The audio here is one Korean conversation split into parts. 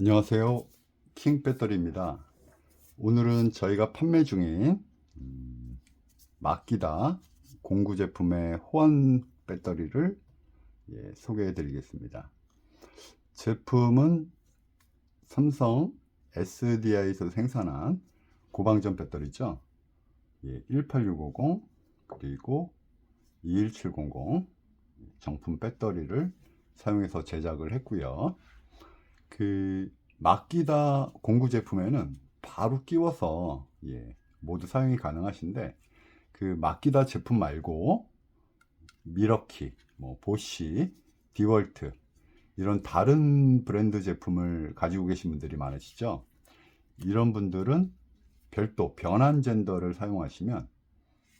안녕하세요. 킹 배터리입니다. 오늘은 저희가 판매 중인 음, 마키다 공구 제품의 호환 배터리를 예, 소개해 드리겠습니다. 제품은 삼성 SDI에서 생산한 고방전 배터리죠. 예, 18650 그리고 21700 정품 배터리를 사용해서 제작을 했고요. 그 맡기다 공구 제품에는 바로 끼워서 예, 모두 사용이 가능하신데 그 맡기다 제품 말고 미러키, 뭐 보쉬, 디월트 이런 다른 브랜드 제품을 가지고 계신 분들이 많으시죠. 이런 분들은 별도 변환 젠더를 사용하시면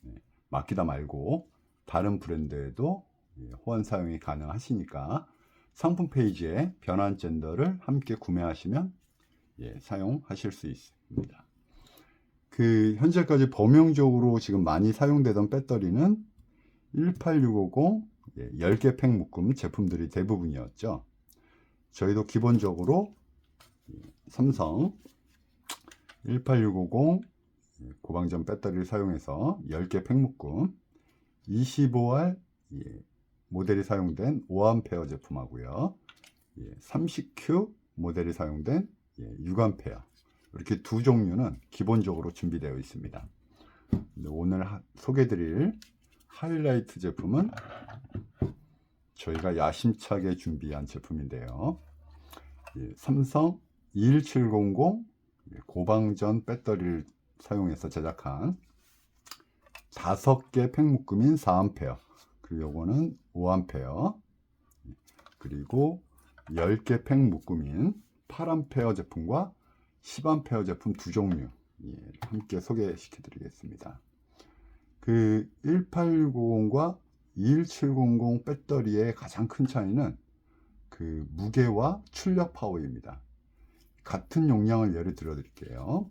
예, 맡기다 말고 다른 브랜드에도 예, 호환 사용이 가능하시니까 상품 페이지에 변환 젠더를 함께 구매하시면 예, 사용하실 수 있습니다. 그 현재까지 범용적으로 지금 많이 사용되던 배터리는 18650 예, 10개 팩 묶음 제품들이 대부분이었죠. 저희도 기본적으로 예, 삼성 18650 예, 고방전 배터리를 사용해서 10개 팩 묶음 25R 예, 모델이 사용된 5A 제품하고요. 예, 30Q 모델이 사용된 예, 6A 이렇게 두 종류는 기본적으로 준비되어 있습니다. 오늘 하- 소개드릴 하이라이트 제품은 저희가 야심차게 준비한 제품인데요. 예, 삼성 21700 예, 고방전 배터리를 사용해서 제작한 다섯 개 팩 묶음인 4A 그리고 요거는 5A 그리고 10개 팩 묶음인 8A 제품과 10A 제품 두 종류 예, 함께 소개시켜 드리겠습니다. 그 18650과 21700 배터리의 가장 큰 차이는 그 무게와 출력 파워입니다. 같은 용량을 예를 들어 드릴게요.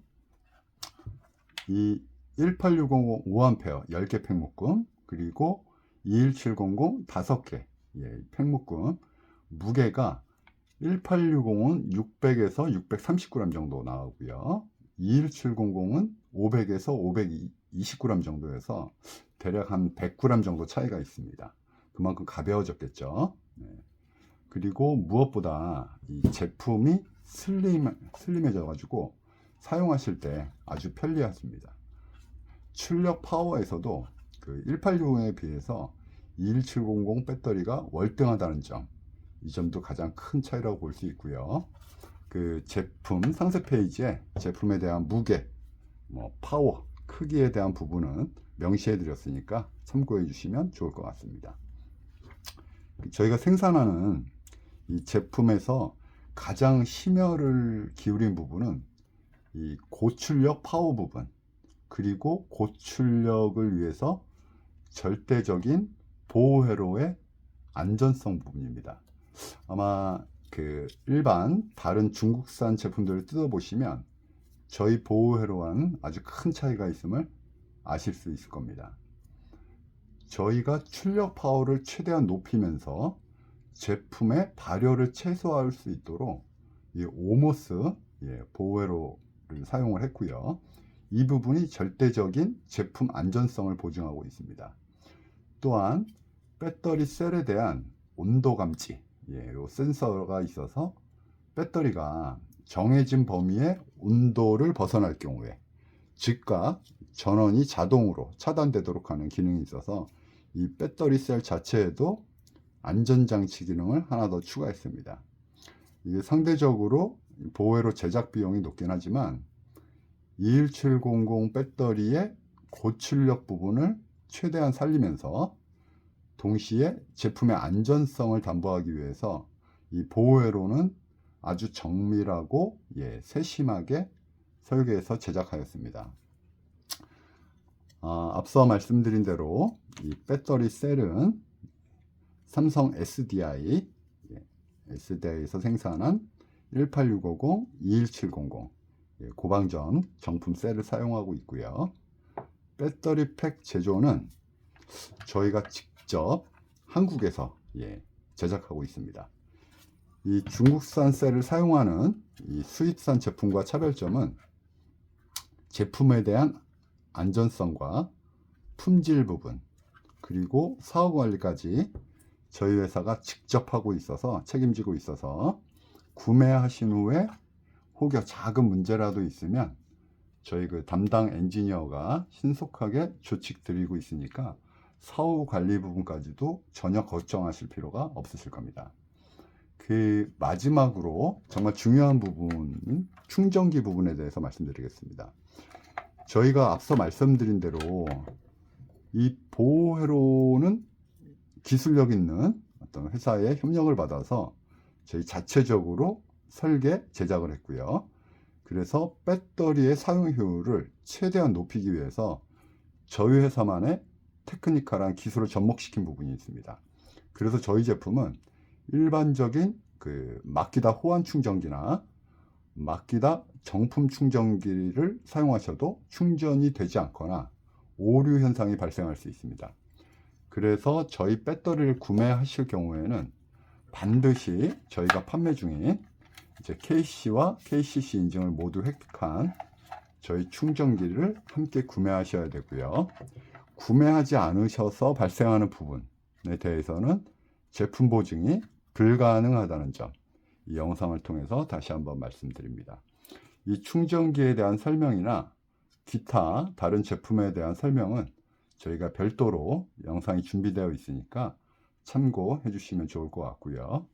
이 18650 5A 10개 팩 묶음 그리고 21700 5개 예, 팩 묶음 무게가 1860은 600에서 630g 정도 나오고요. 21700은 500에서 520g 정도여서 대략 한 100g 정도 차이가 있습니다. 그만큼 가벼워졌겠죠. 네. 그리고 무엇보다 이 제품이 슬림, 슬림해져 가지고 사용하실 때 아주 편리하십니다. 출력 파워에서도 그 1860에 비해서 21700 배터리가 월등하다는 점, 이 점도 가장 큰 차이라고 볼 수 있고요. 그 제품 상세 페이지에 제품에 대한 무게, 뭐 파워, 크기에 대한 부분은 명시해 드렸으니까 참고해 주시면 좋을 것 같습니다. 저희가 생산하는 이 제품에서 가장 심혈을 기울인 부분은 이 고출력 파워 부분, 그리고 고출력을 위해서 절대적인 보호 회로의 안전성 부분입니다. 아마 그 일반 다른 중국산 제품들을 뜯어보시면 저희 보호 회로와는 아주 큰 차이가 있음을 아실 수 있을 겁니다. 저희가 출력 파워를 최대한 높이면서 제품의 발열을 최소화할 수 있도록 이 오모스 예, 보호 회로를 사용을 했고요. 이 부분이 절대적인 제품 안전성을 보증하고 있습니다. 또한 배터리 셀에 대한 온도 감지, 예, 요 센서가 있어서 배터리가 정해진 범위의 온도를 벗어날 경우에 즉각 전원이 자동으로 차단되도록 하는 기능이 있어서 이 배터리 셀 자체에도 안전장치 기능을 하나 더 추가했습니다. 이게 상대적으로 보호회로 제작 비용이 높긴 하지만 21700 배터리의 고출력 부분을 최대한 살리면서 동시에 제품의 안전성을 담보하기 위해서 이 보호회로는 아주 정밀하고 예, 세심하게 설계해서 제작하였습니다. 아, 앞서 말씀드린 대로 이 배터리 셀은 삼성 SDI, 예, SDI에서 생산한 18650, 21700 예, 고방전 정품 셀을 사용하고 있고요. 배터리 팩 제조는 저희가 직접 한국에서 예, 제작하고 있습니다. 이 중국산 셀을 사용하는 이 수입산 제품과 차별점은 제품에 대한 안전성과 품질 부분 그리고 사후 관리까지 저희 회사가 직접 하고 있어서 책임지고 있어서 구매하신 후에 혹여 작은 문제라도 있으면 저희 그 담당 엔지니어가 신속하게 조치 드리고 있으니까 사후 관리 부분까지도 전혀 걱정하실 필요가 없으실 겁니다. 그 마지막으로 정말 중요한 부분은 충전기 부분에 대해서 말씀드리겠습니다. 저희가 앞서 말씀드린 대로 이 보호회로는 기술력 있는 어떤 회사의 협력을 받아서 저희 자체적으로 설계 제작을 했고요. 그래서 배터리의 사용 효율을 최대한 높이기 위해서 저희 회사만의 테크니컬한 기술을 접목시킨 부분이 있습니다. 그래서 저희 제품은 일반적인 그 마키다 호환 충전기나 마키다 정품 충전기를 사용하셔도 충전이 되지 않거나 오류 현상이 발생할 수 있습니다. 그래서 저희 배터리를 구매하실 경우에는 반드시 저희가 판매 중인 이제 KC와 KCC 인증을 모두 획득한 저희 충전기를 함께 구매하셔야 되고요. 구매하지 않으셔서 발생하는 부분에 대해서는 제품 보증이 불가능하다는 점, 이 영상을 통해서 다시 한번 말씀드립니다. 이 충전기에 대한 설명이나 기타 다른 제품에 대한 설명은 저희가 별도로 영상이 준비되어 있으니까 참고해 주시면 좋을 것 같고요.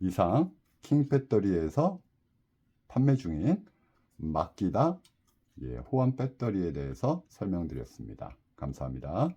이상 킹 배터리에서 판매 중인 맡기다 예, 호환 배터리에 대해서 설명드렸습니다. 감사합니다.